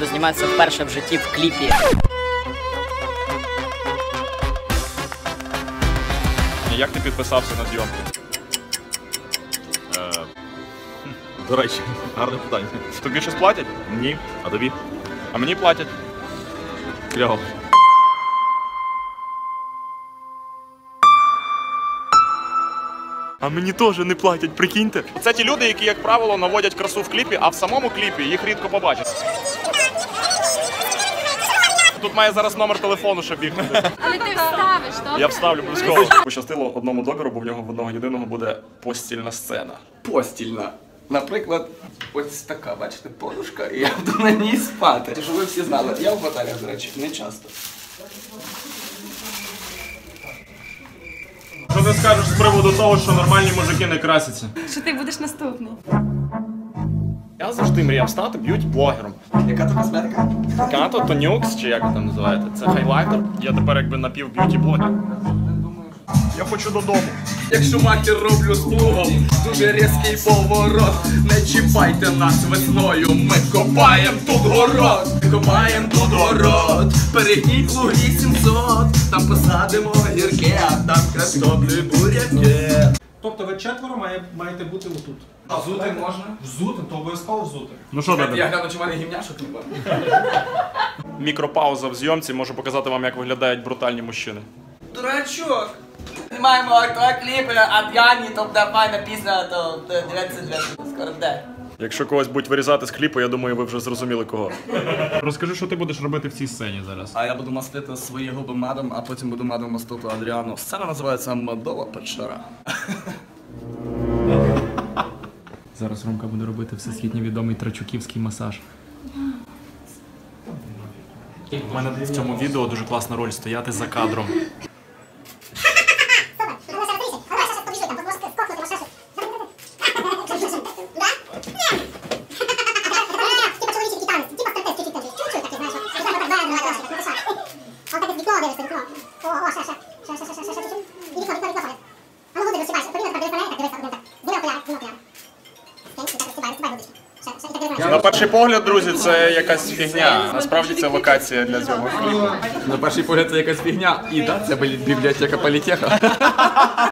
буду зніматися вперше в житті в кліпі. Як ти підписався на зйомки? Е, До речі, гарне питання. Тобі щось платять? Ні, а тобі? А мені платять. Кльово. А мені теж не платять, прикиньте. Це ті люди, які, як правило, наводять красу в кліпі, а в самому кліпі їх рідко побачать. Тут має зараз номер телефону, щоб їх. Але ти вставиш, добре? Я вставлю обов'язково. Пощастило одному блогеру, бо в нього в одного єдиного буде постільна сцена. постільна. Наприклад, ось така, бачите, подушка, і я буду на ній спати. Щоб ви всі знали, я в готелях, до речі, не часто. Що ти скажеш з приводу того, що нормальні мужики не красяться? Що ти будеш наступний? Я завжди мріяв стати б'ють-блогером. Яка то косметика? Като, Тонюкс, чи як ви там називаєте? Це хайлайтер. Я тепер якби напів б'юті-блогер. Я хочу додому. Якщо матір роблю з плугом, дуже різкий поворот. Не чіпайте нас весною, ми копаєм тут город, копаєм тут город, перегніть луги 700, там посадимо гірке, а там картоплі буряки. Тобто ви четверо має, маєте бути отут. А взути можна? Взути, то обов'язково взути. Ну що, Я гляну, чи в мене гімняшок хіба. Мікропауза в зйомці може показати вам, як виглядають брутальні мужчини. Дурачок! Знімаємо кліпи, а п'яні, то буде файна пісня, то дивіться, дивіться, скоро буде. Якщо когось будуть вирізати з кліпу, я думаю, ви вже зрозуміли кого. Розкажи, що ти будеш робити в цій сцені зараз. А я буду мастити свої губи медом, а потім буду медом мастити Адріану. Сцена називається Медова печера. Зараз Ромка буде робити всесвітньо відомий трачуківський масаж. У мене в цьому відео дуже класна роль стояти за кадром. На перший погляд, друзі, це якась фігня. Насправді це локація для зйомок. На перший погляд це якась фігня. І да, це бібліотека політеха.